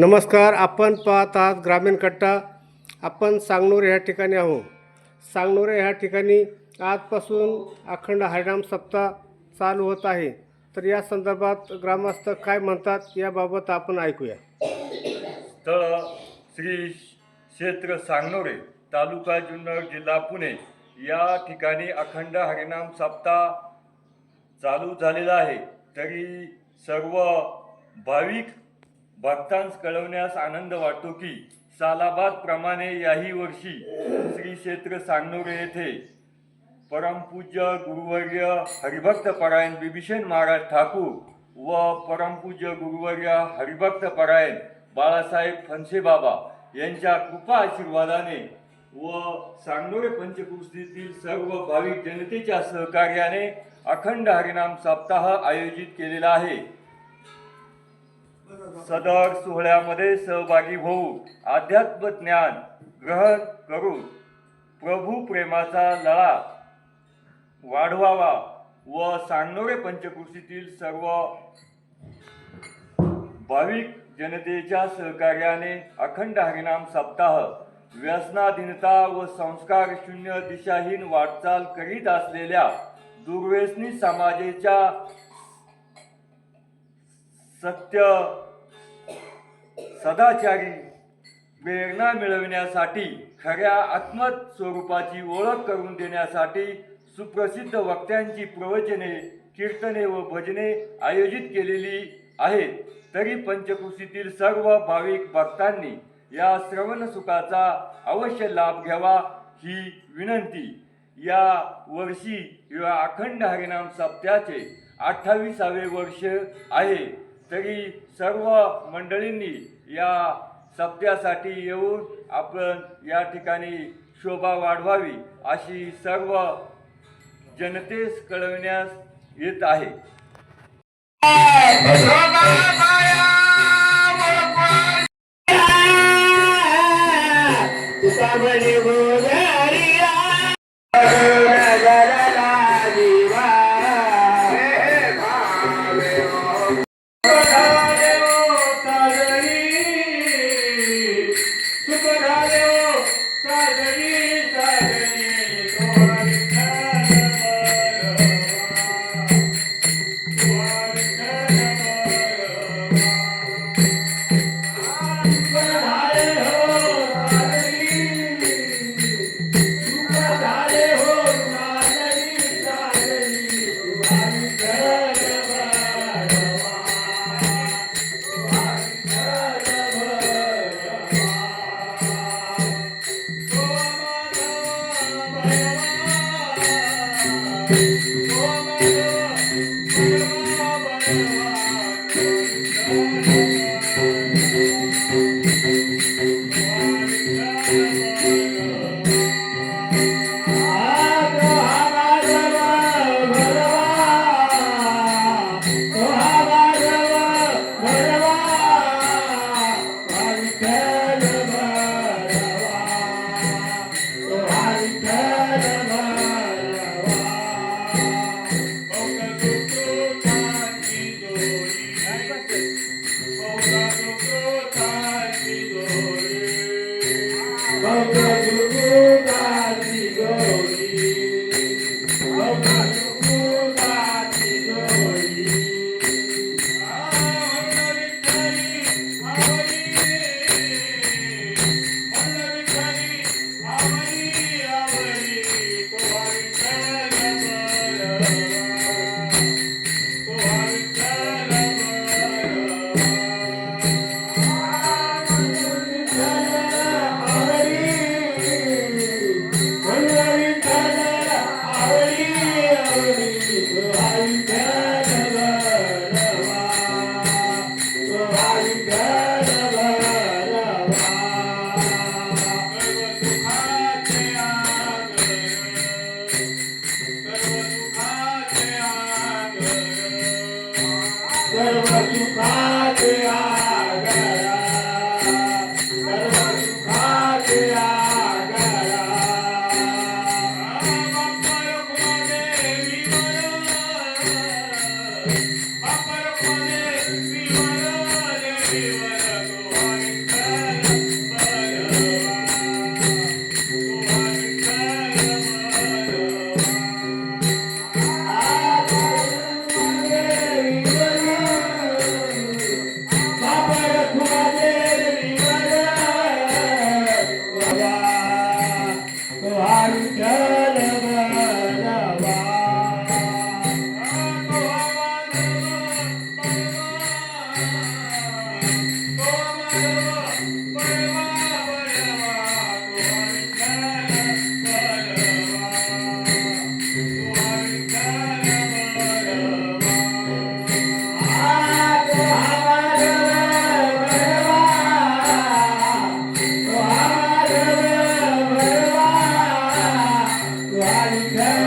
नमस्कार आपण पाहत आहात ग्रामीण कट्टा. आपण सांगनोरे ह्या ठिकाणी आहो सांगनोरे ह्या ठिकाणी आजपासून अखंड हरिणाम सप्ताह चालू होत आहे. तर या संदर्भात ग्रामस्थ काय म्हणतात याबाबत आपण ऐकूया. स्थळ श्री क्षेत्र सांगनोरे तालुका जुन्नर जिल्हा पुणे या ठिकाणी अखंड हरिणाम सप्ताह चालू झालेला आहे. तरी सर्व भाविक भक्तांस कळवण्यास आनंद वाटतो की सालाबादप्रमाणे याही वर्षी श्री क्षेत्र सांगनोरे येथे परमपूज्य गुरुवर्य हरिभक्त परायण बिभीषण महाराज ठाकूर व परमपूज्य गुरुवर्य हरिभक्त परायण बाळासाहेब फनसे बाबा यांच्या कृपा आशीर्वादाने व सांगनोरे पंचकृषीतील सर्व भाविक जनतेच्या सहकार्याने अखंड हरिनाम सप्ताह आयोजित केलेला आहे. सदर सोहळ्यामध्ये सहभागी होऊ अध्यात्म ज्ञान ग्रहण करून प्रभू प्रेमाचा लळा वाढवावा व सांगनोरे पंचकृषीतील सर्व भाविक जनतेच्या सहकार्याने अखंड हरिनाम सप्ताह व्यसनाधीनता व संस्कार शून्य दिशाहीन वाटचाल करीत असलेल्या दुर्व्यसनी समाजाच्या सत्य सदाचारी प्रेरणा मिळविण्यासाठी खऱ्या आत्मत स्वरूपाची ओळख करून देण्यासाठी सुप्रसिद्ध वक्त्यांची प्रवचने कीर्तने व भजने आयोजित केलेली आहेत. तरी पंचकृषीतील सर्व भाविक भक्तांनी या श्रवण सुखाचा अवश्य लाभ घ्यावा ही विनंती. या वर्षी या अखंड हरिनाम सप्त्याचे अठ्ठावीसावे वर्ष आहे. तरी सर्व मंडळींनी या सप्त्यासाठी येऊन आपण या ठिकाणी शोभा वाढवावी अशी सर्व जनतेस कळविण्यास येत आहे. Ah, Papá, no Daddy,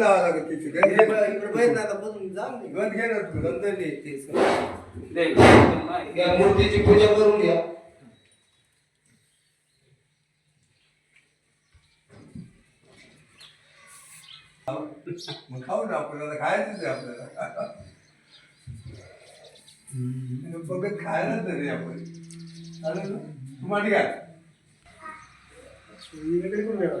लावा लागत तिथे. गंध घे गंध घे ना तू गंध या मूर्तीची पूजा करून घ्या. मग खाऊ ना आपल्याला खायचंच आहे आपल्याला. बघत खायला तरी आपण. चालेल ना? घ्या. कोटी समप्रभ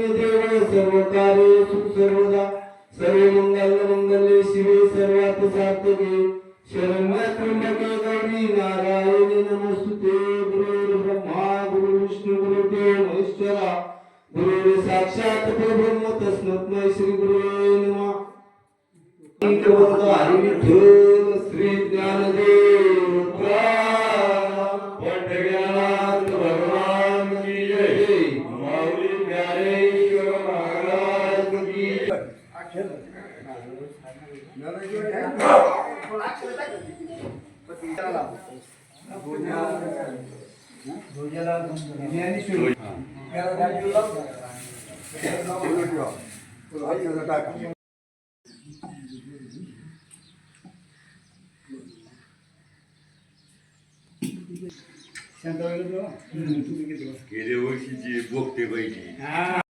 교보다 아니면 스리 ඥානදී પ્રા પટજ્ઞાન ભગવાન કી જય માઉલી પ્યારેશ્વર મહારાજ કી જય આખેર નરેજો હે પણ આખેર તક પતિ ચાલા ભોજના ભોજના બિરયાની શુરુ મેરા દાજુ લગ મેરા નામ બોલજો તો આઈ જતા टाका गेल्या वर्षीची बोगटे पाहिजे